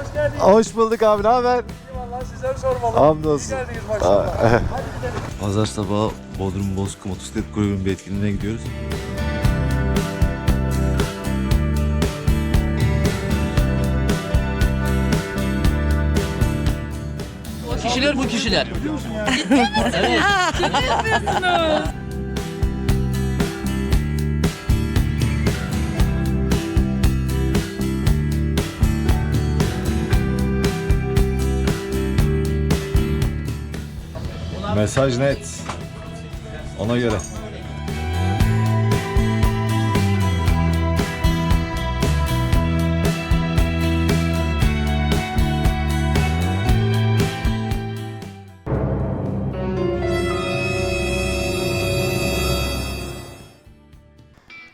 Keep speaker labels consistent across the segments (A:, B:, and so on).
A: Hoş geldiniz.
B: Hoş bulduk abi ne haber?
A: Vallahi sizleri sormalı.
B: Hamdolsun.
A: İyi geldiniz maşallah. Hadi gidelim.
C: Pazar sabahı Bodrum Bozkır Motosiklet Kulübü'nün bir etkinliğine gidiyoruz.
D: O kişiler bu kişiler.
B: Mesaj net. Ona göre.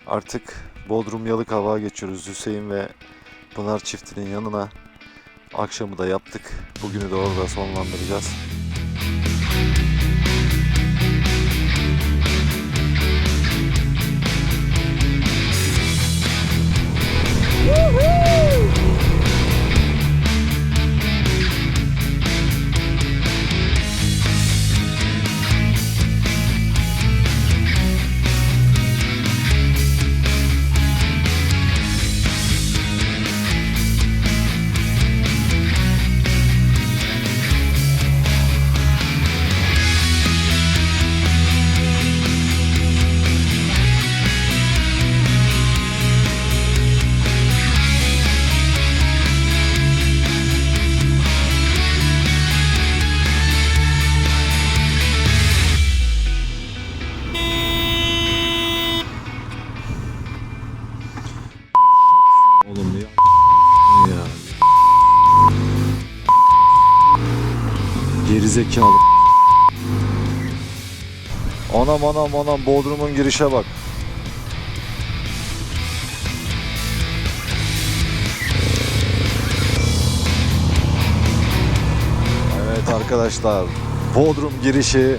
B: Artık Bodrum Yalıkavak'a geçiyoruz. Hüseyin ve Pınar çiftinin yanına. Akşamı da yaptık. Bugünü de orada sonlandıracağız. Anam anam anam Bodrum'un girişe bak. Evet arkadaşlar. Bodrum girişi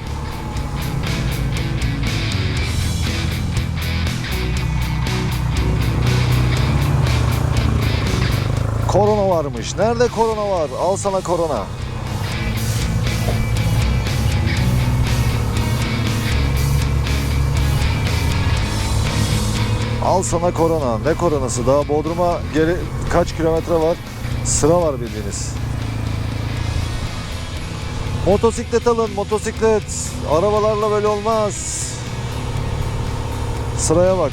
B: Korona varmış. Nerede korona var? Al sana korona. Al sana korona. Ne koronası? Daha Bodrum'a geri kaç kilometre var? Sıra var bildiğiniz. Motosiklet alın, motosiklet. Arabalarla böyle olmaz. Sıraya bak.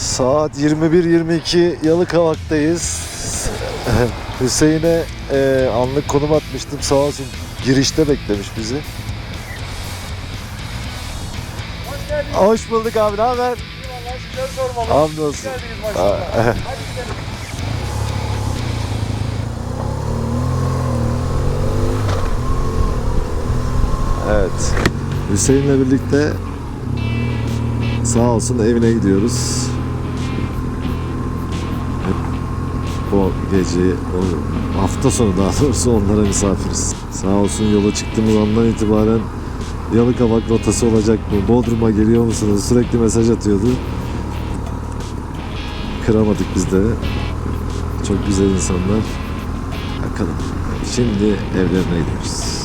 B: Saat 21.22 Yalıkavak'tayız. Hüseyin'e e, anlık konum atmıştım sağ olsun girişte beklemiş bizi.
A: Hoş geldiniz.
B: Hoş bulduk abi ne haber?
A: Vallahi sizleri sormalı.
B: Hamdolsun.
A: Hoş geldiniz maşallah.
B: Aa,
A: Hadi gidelim.
B: Evet. Hüseyin'le birlikte sağ olsun evine gidiyoruz. Bu gece, o hafta sonu daha doğrusu onlara misafiriz. Sağ olsun yola çıktığımız andan itibaren Yalıkavak rotası olacak mı? Bodrum'a geliyor musunuz? Sürekli mesaj atıyordu. Kıramadık biz de. Çok güzel insanlar. Bakalım. Şimdi evlerine gidiyoruz.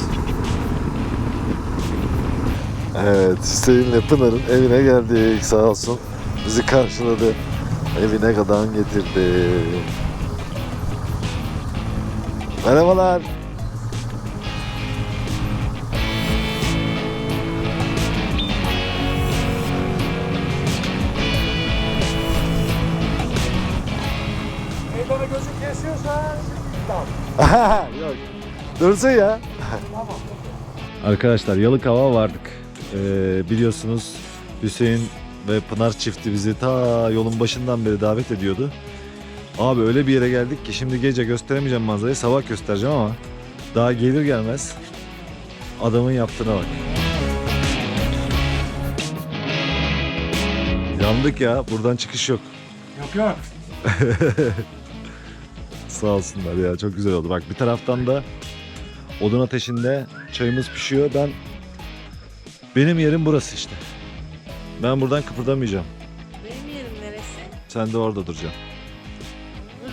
B: Evet, Hüseyin'le Pınar'ın evine geldik sağ olsun. Bizi karşıladı. Evine kadar getirdi. Merhabalar.
A: Meydana gözün kesiyorsa tamam.
B: Yok. Dursun ya. Arkadaşlar Yalıkava vardık. Ee, biliyorsunuz Hüseyin ve Pınar çifti bizi ta yolun başından beri davet ediyordu. Abi öyle bir yere geldik ki şimdi gece gösteremeyeceğim manzarayı sabah göstereceğim ama daha gelir gelmez adamın yaptığına bak. Yandık ya buradan çıkış yok.
A: Yok yok.
B: Sağ olsunlar ya çok güzel oldu. Bak bir taraftan da odun ateşinde çayımız pişiyor. Ben benim yerim burası işte. Ben buradan kıpırdamayacağım.
E: Benim yerim neresi?
B: Sen de orada duracaksın.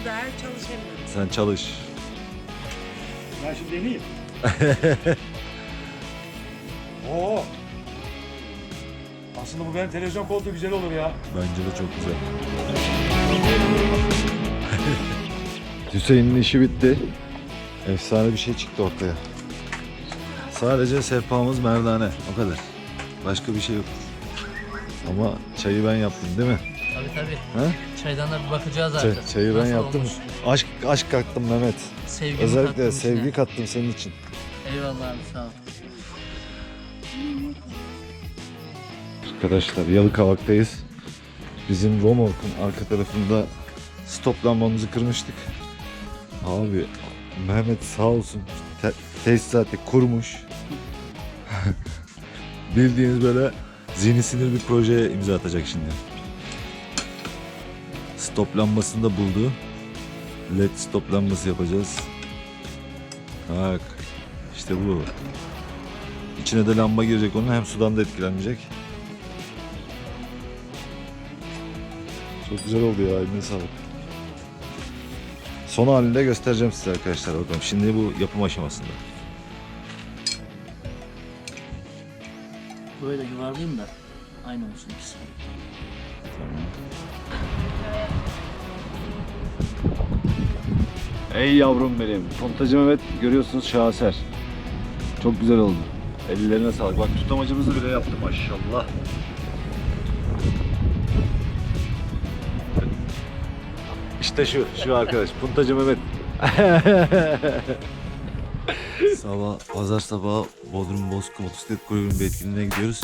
E: Her çalışamıyorum.
B: Sen çalış.
A: Ben şimdi deneyeyim. Oo. Aslında bu benim televizyon koltuğu güzel olur ya.
B: Bence de çok güzel. Hüseyin'in işi bitti. Efsane bir şey çıktı ortaya. Sadece sehpamız merdane. O kadar. Başka bir şey yok. Ama çayı ben yaptım değil mi?
D: Tabii tabii.
B: Ha?
D: Çaydan da bir bakacağız
B: Çay-
D: artık.
B: çayı ben
D: Nasıl
B: yaptım.
D: olmuş?
B: Aşk aşk kattım Mehmet.
D: Sevgimi
B: Özellikle
D: kattım
B: sevgi
D: içine.
B: kattım senin için.
D: Eyvallah abi sağ ol.
B: Arkadaşlar Yalıkavak'tayız. Bizim Romork'un arka tarafında stop lambamızı kırmıştık. Abi Mehmet sağ olsun te- tesisatı kurmuş. Bildiğiniz böyle zihni sinir bir projeye imza atacak şimdi. Stop lambasını da buldu. LED stop lambası yapacağız. Bak işte bu. İçine de lamba girecek onun hem sudan da etkilenmeyecek. Çok güzel oldu ya eline sağlık. Son halinde göstereceğim size arkadaşlar bakalım. Şimdi bu yapım aşamasında.
D: Böyle yuvarlayayım da aynı olsun ikisi.
B: Ey yavrum benim. Pontacı Mehmet görüyorsunuz şaheser. Çok güzel oldu. Ellerine sağlık. Bak tutamacımızı bile yaptı maşallah. İşte şu, şu arkadaş. Puntacı Mehmet.
C: Sabah, pazar sabahı Bodrum Bozkır Motosiklet Kulübü'nün bir etkinliğine gidiyoruz.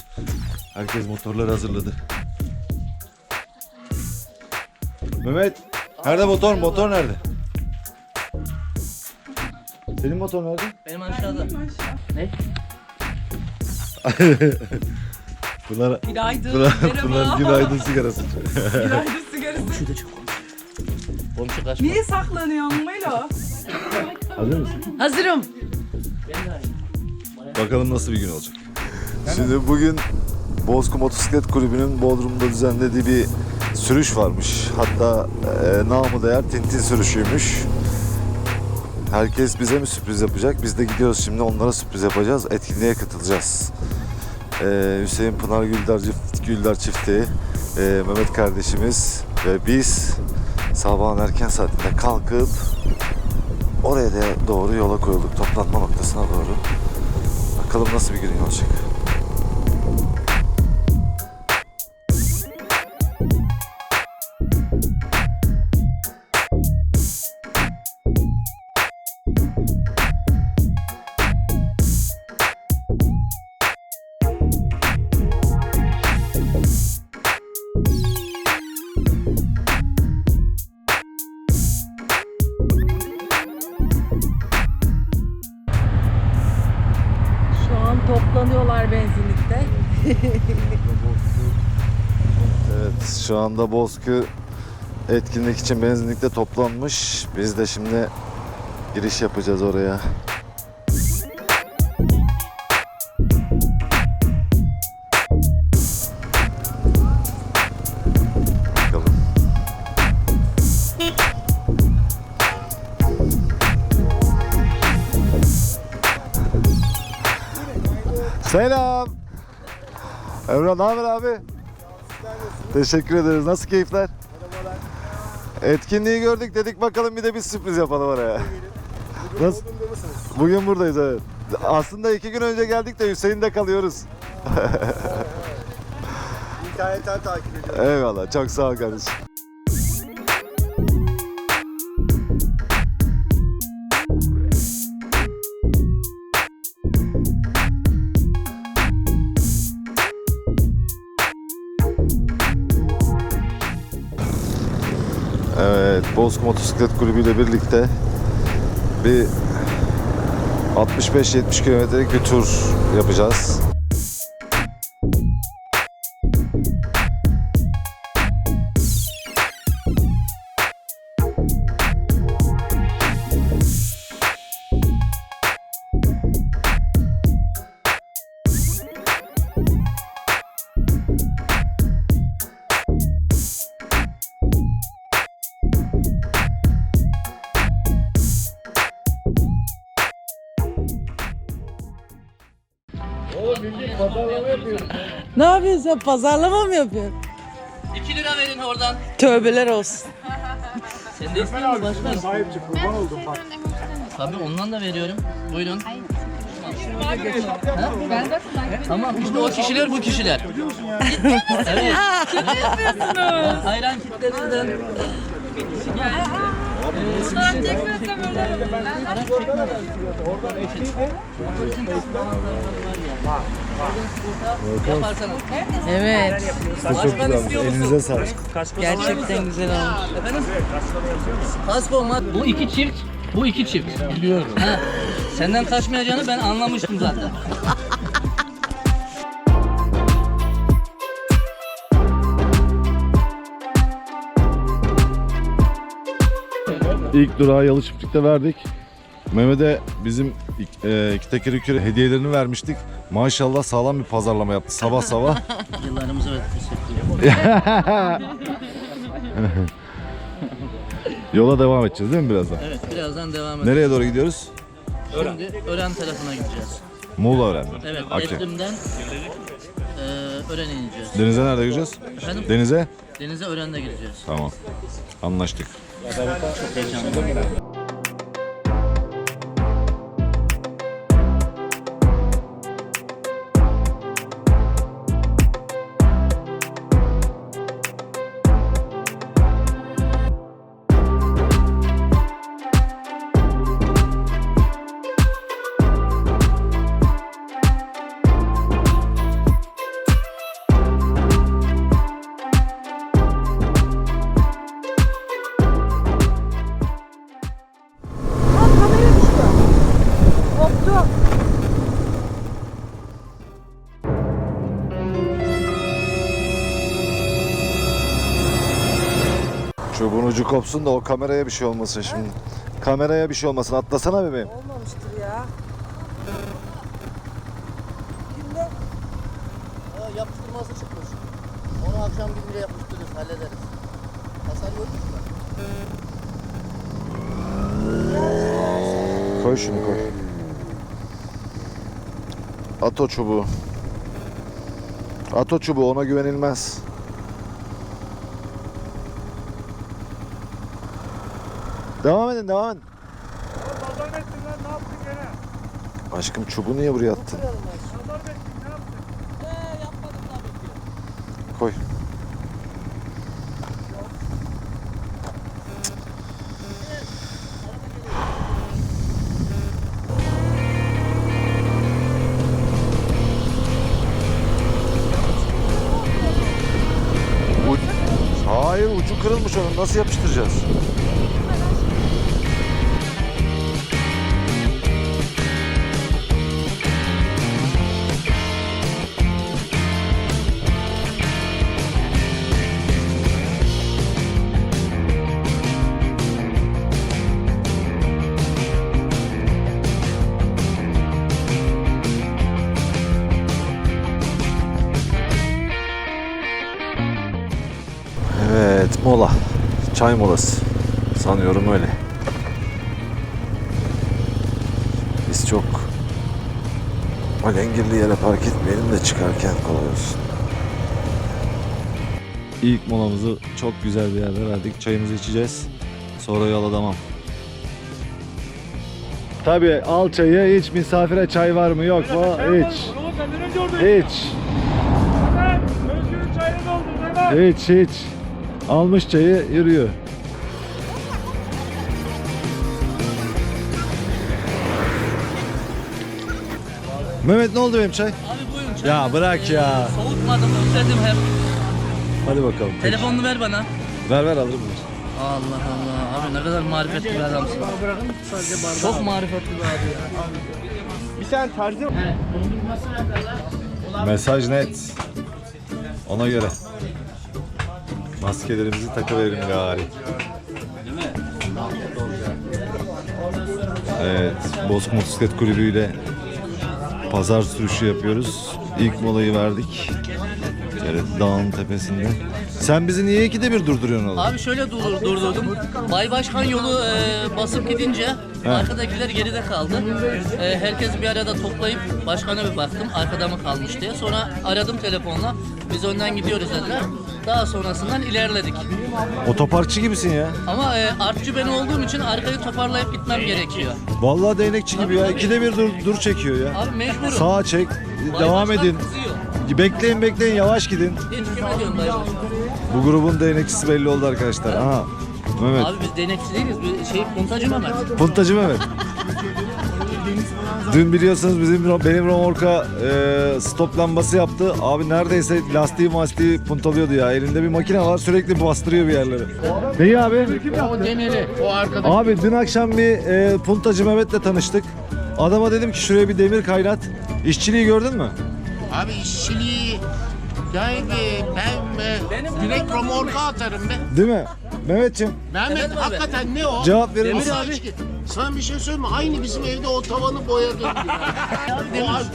B: Herkes motorları hazırladı. Mehmet, nerede motor? Motor nerede? Senin motor nerede?
D: Benim aşağıda. Ne?
B: Pınar,
E: Günaydın.
B: Pınar,
E: merhaba.
B: Pınar günaydın sigarası.
E: Günaydın sigarası.
D: Şu da çok. Komşu kaçma.
E: Niye saklanıyorsun Melo?
B: Hazır mısın?
E: Hazırım.
B: Bakalım nasıl bir gün olacak. Şimdi bugün Bozkır Motosiklet Kulübü'nün Bodrum'da düzenlediği bir sürüş varmış. Hatta e, namı değer Tintin sürüşüymüş. Herkes bize mi sürpriz yapacak? Biz de gidiyoruz şimdi onlara sürpriz yapacağız. Etkinliğe katılacağız. E, Hüseyin Pınar Güldar, Güldar çifti, e, Mehmet kardeşimiz ve biz sabahın erken saatinde kalkıp oraya da doğru yola koyulduk. Toplanma noktasına doğru. Bakalım nasıl bir gün olacak.
E: Şu
B: anda Bozkır etkinlik için benzinlikte toplanmış. Biz de şimdi giriş yapacağız oraya. Selam. Emrah ne haber abi? Teşekkür ederiz. Nasıl keyifler? Etkinliği gördük dedik bakalım bir de bir sürpriz yapalım oraya. Nasıl? Bugün buradayız evet. Aslında iki gün önce geldik de Hüseyin'de kalıyoruz.
A: İnternetten takip ediyorum.
B: Eyvallah çok sağ ol kardeşim. Bozkır Motosiklet Kulübü ile birlikte bir 65-70 kilometrelik bir tur yapacağız.
E: Ne yapıyorsun sen? Pazarlama mı yapıyorsun?
D: 2 lira verin oradan.
E: Tövbeler olsun.
D: Sen de istiyor musun başkanım?
A: Sahip çık kurban oldum bak.
D: Tabii ondan da veriyorum. Buyurun. Ha? Tamam işte o kişiler bu kişiler. evet. Kitlerinden. Yaparsanız.
E: Evet.
B: Çok güzel. Elinize sağlık.
E: Gerçekten güzel olmuş.
D: Efendim? Kasko mat. Bu iki çift. Bu iki çift. Biliyorum. Senden kaçmayacağını ben anlamıştım zaten.
B: İlk durağı Yalı Çiftlik'te verdik. Mehmet'e bizim e, iki teker ükürü hediyelerini vermiştik. Maşallah sağlam bir pazarlama yaptı sabah sabah.
D: Yıllarımızı ve teşekkür ederim.
B: Yola devam edeceğiz değil mi birazdan?
D: Evet birazdan devam edelim.
B: Nereye doğru gidiyoruz?
D: Şimdi Ören tarafına gideceğiz.
B: Muğla öğrendim.
D: Evet
B: Okey.
D: Etrim'den eee Ören'e ineceğiz.
B: Denize nerede gireceğiz?
D: Efendim?
B: Denize?
D: Denize Ören'de gideceğiz.
B: Tamam. Anlaştık.
D: Çok heyecanlıyım.
B: Çubuğun ucu kopsun da o kameraya bir şey olmasın şimdi. Kameraya bir şey olmasın. Atlasana bebeğim.
E: Olmamıştır ya.
D: yapıştırması çıkmış. Onu akşam bir lira yapıştırırız, hallederiz. Hasar yok mu?
B: Koy şunu koy. At o çubuğu. At o çubuğu ona güvenilmez. Devam edin devam edin.
A: Pazar ettin lan ne yaptın gene?
B: Aşkım çubuğu niye buraya attın?
A: Pazar ettin ne yaptın?
B: Koy. Uç- Hayır ucu kırılmış onun nasıl yapıştıracağız? Çay molası. Sanıyorum öyle. Biz çok alengirli yere park etmeyelim de çıkarken kolay olsun. İlk molamızı çok güzel bir yerde verdik. Çayımızı içeceğiz. Sonra yola devam. Tabii al çayı iç misafire çay var mı yok mu iç.
A: Önce oradayım.
B: İç. Almış çayı yürüyor. Mehmet ne oldu benim çay?
D: Abi buyurun çay.
B: Ya bırak ya.
D: Soğutmadım, özledim hep.
B: Hadi bakalım.
D: Telefonunu ver bana.
B: Ver ver alırım.
D: Allah Allah. Abi ne kadar marifetli bir adamsın. Çok marifetli bir abi ya.
A: Bir tane
D: kadar?
B: Mesaj net. Ona göre. Maskelerimizi takıverelim gari. Evet, Bozkurt Motosiklet Kulübü ile pazar sürüşü yapıyoruz. İlk molayı verdik. Evet, dağın tepesinde. Sen bizi niye ikide bir durduruyorsun oğlum?
D: Abi şöyle dur, durdurdum. Bay Başkan yolu e, basıp gidince
B: He.
D: Arkadakiler geride kaldı. Ee, herkesi bir arada toplayıp başkana bir baktım. Arkada mı kalmış diye. Sonra aradım telefonla. Biz önden gidiyoruz dediler. Daha sonrasından ilerledik.
B: Otoparkçı gibisin ya.
D: Ama e, artçı ben olduğum için arkayı toparlayıp gitmem gerekiyor.
B: Vallahi değnekçi gibi ya. İkide bir dur, dur çekiyor ya.
D: Abi mecburum.
B: Sağa çek. Devam
D: başkan
B: edin.
D: kızıyor.
B: Bekleyin bekleyin yavaş gidin.
D: Hiç kime diyorum dayı başkan?
B: Bu grubun değnekçisi belli oldu arkadaşlar. Aha. Mehmet.
D: Abi biz denekçi değiliz. Şey puntacı Mehmet.
B: Puntacı Mehmet. Dün biliyorsunuz bizim benim romorka e, stop lambası yaptı. Abi neredeyse lastiği mastiği puntalıyordu ya. Elinde bir makine var sürekli bastırıyor bir yerleri. Neyi abi?
F: O demiri, o arkada.
B: Abi dün akşam bir e, puntacı Mehmet'le tanıştık. Adama dedim ki şuraya bir demir kaynat. İşçiliği gördün mü?
F: Abi işçiliği yani ben e, direkt romorka atarım be.
B: Değil mi? Mehmetciğim
F: Mehmet
D: Evet abi.
F: hakikaten ne o?
B: cevap verir
D: Demir
B: misin?
D: abi.
F: Hiç- Sana bir şey söyleyeyim mi? Aynı bizim evde o tavanı boyadı.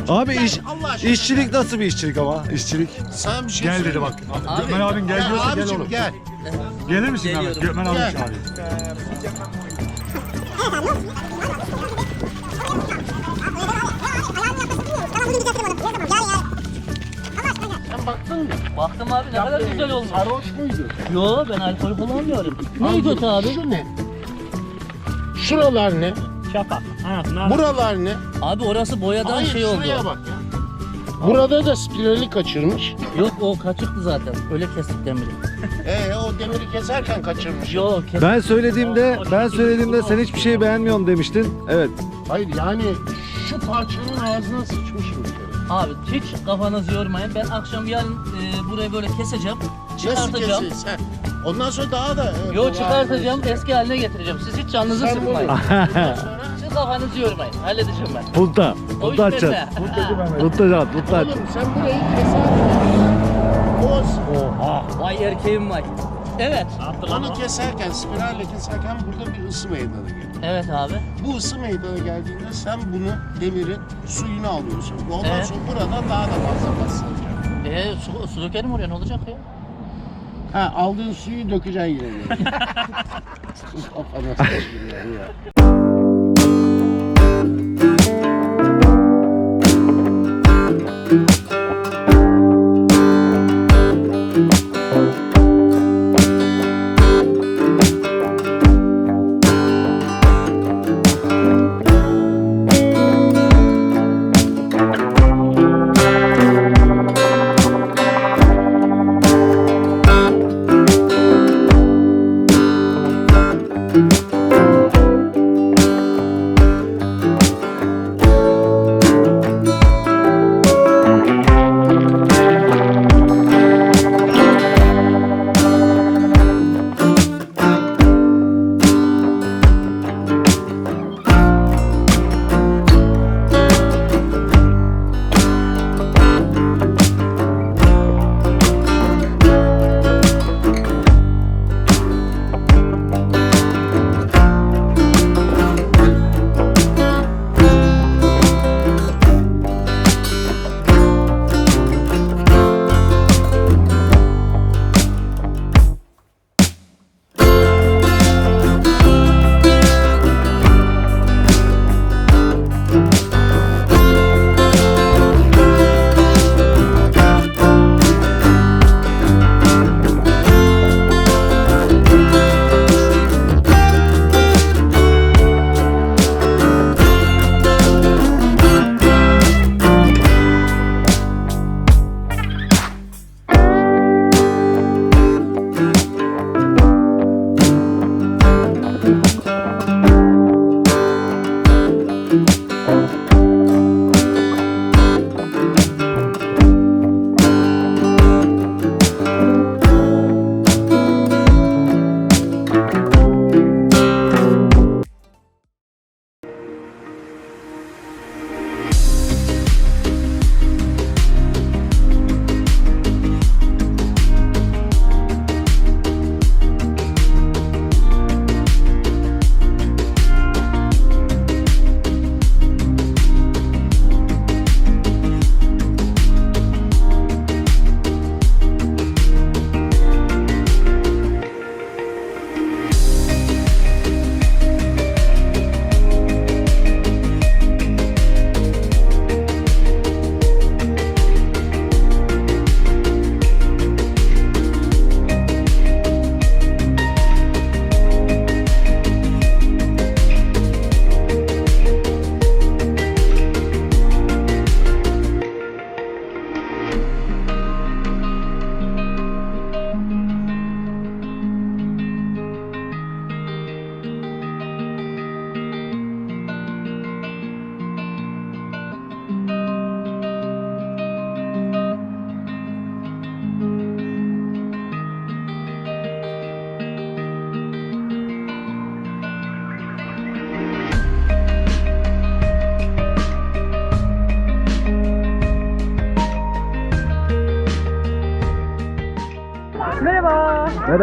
B: Abi iş,
F: Allah aşkına.
B: işçilik nasıl bir işçilik ama? İşçilik.
F: Sana bir şey
A: Gel dedi
F: söyleyeyim
A: bak.
F: mi?
D: Abi,
A: Gökmen abin gel diyorsa gel
F: abicim
A: oğlum.
F: gel.
A: Gelir misin Mehmet? Gökmen abin
F: Gel.
A: çağırıyor.
D: Baktım abi ne kadar güzel olmuş.
F: Sarhoş muydu?
D: Yo ben alkol kullanmıyorum. Ne kötü abi?
F: Şu ne? Şuralar ne?
A: Şafak.
F: Buralar ne?
D: Abi orası boyadan
F: Hayır
D: şey oldu.
F: şuraya bak ya. Burada da spirali kaçırmış.
D: Yok o kaçıktı zaten. Öyle kestik demiri.
F: Ee o demiri keserken kaçırmış.
D: Yok kes.
B: Ben söylediğimde ben söylediğimde sen hiçbir şey beğenmiyorsun demiştin. Evet.
F: Hayır yani şu parçanın ağzına sıçmışım bir kere.
D: Abi hiç kafanızı yormayın. Ben akşam yarın e, burayı böyle keseceğim.
F: Nasıl
D: Çıkartacağım.
F: kesin? Ondan sonra daha da... e,
D: Yo
F: kolay
D: çıkartacağım eski haline getireceğim. Siz hiç canınızı
F: Sen
D: sıkmayın. Siz kafanızı yormayın. Halledeceğim ben.
B: Punta.
D: O
B: Punta
D: iş bende.
B: açacaksın.
D: Ha.
B: Punta açacaksın. Punta aç.
F: Oğlum sen burayı keserken... O,
D: Vay erkeğim vay. Evet.
F: onu keserken, spiralle keserken burada bir ısı meydana geliyor.
D: Evet abi.
F: Bu ısı meydana geldiğinde sen bunu demirin suyunu alıyorsun. Ondan
D: Evet.
F: sonra burada daha da fazla basılacak.
D: E, su, su dökerim oraya ne olacak ya?
F: Ha aldığın suyu dökeceksin yine. Kafana ya.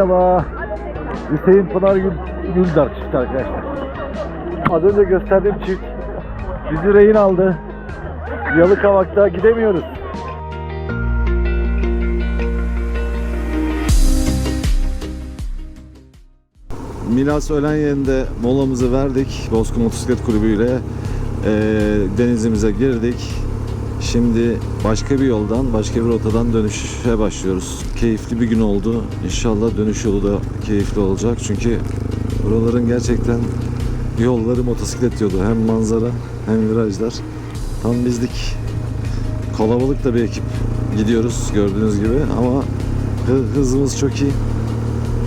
B: Merhaba. Hüseyin Pınar Gül, Güldar çift arkadaşlar. Az önce gösterdiğim çift bizi rehin aldı. Yalıkavak'ta gidemiyoruz. Milas öğlen yerinde molamızı verdik. Bozkır Motosiklet Kulübü ile eee, denizimize girdik. Şimdi başka bir yoldan, başka bir rotadan dönüşe başlıyoruz. Keyifli bir gün oldu. İnşallah dönüş yolu da keyifli olacak. Çünkü buraların gerçekten yolları motosiklet yolu. Hem manzara hem virajlar. Tam bizlik. Kalabalık da bir ekip gidiyoruz gördüğünüz gibi ama hı- hızımız çok iyi.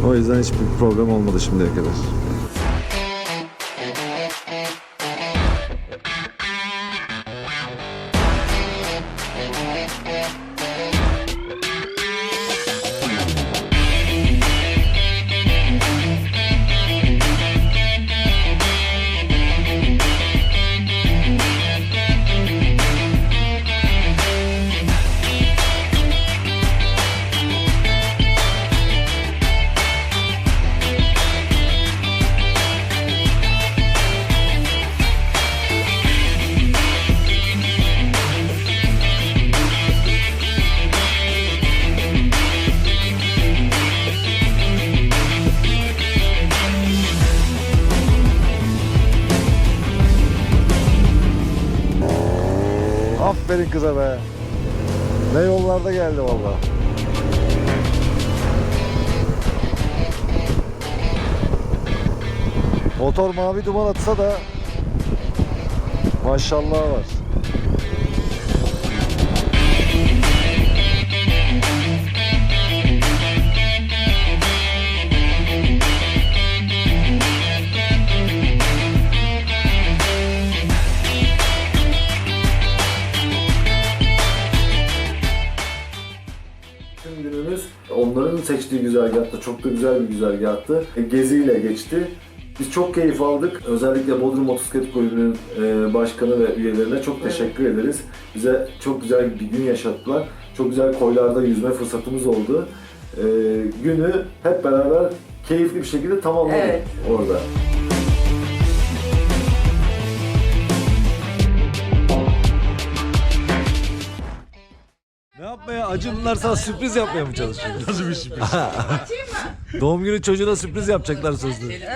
B: O yüzden hiçbir problem olmadı şimdiye kadar. Aferin kıza be. Ne yollarda geldi valla. Motor mavi duman atsa da maşallah var. Seçtiği güzergahta çok da güzel bir güzergahtı. E, Geziyle geçti. Biz çok keyif aldık. Özellikle Bodrum Motosiklet Kulübü'nün e, başkanı ve üyelerine çok teşekkür ederiz. Bize çok güzel bir gün yaşattılar. Çok güzel koylarda yüzme fırsatımız oldu. E, günü hep beraber keyifli bir şekilde tamamladık
E: Evet.
B: orada. Acı bunlar sana sürpriz yapmaya mı çalışıyor? Nasıl bir sürpriz? Doğum günü çocuğuna sürpriz yapacaklar sözlü.
E: Ya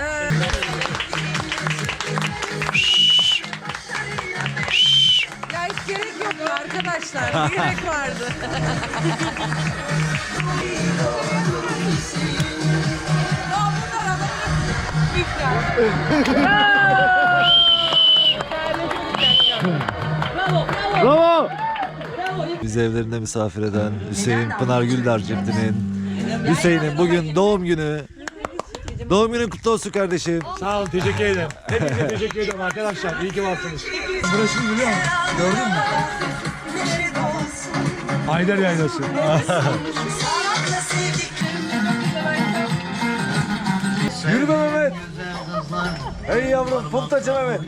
E: hiç gerek yoktu arkadaşlar. Ne gerek vardı? Ya bunlar adamın İftar.
B: Bravo! Bizi evlerinde misafir eden Hüseyin Pınar Güldar çiftinin Hüseyin'in bugün doğum günü. Doğum günün kutlu olsun kardeşim.
A: Sağ olun teşekkür ederim. Hepinize teşekkür ederim arkadaşlar. İyi ki varsınız. Burası biliyor musun? Gördün mü? Haydar Yaylası.
B: Yürü be Mehmet. Hey yavrum puntacı Mehmet.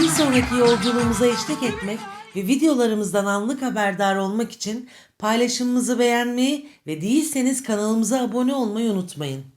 G: Bir sonraki yolculuğumuza eşlik etmek ve videolarımızdan anlık haberdar olmak için paylaşımımızı beğenmeyi ve değilseniz kanalımıza abone olmayı unutmayın.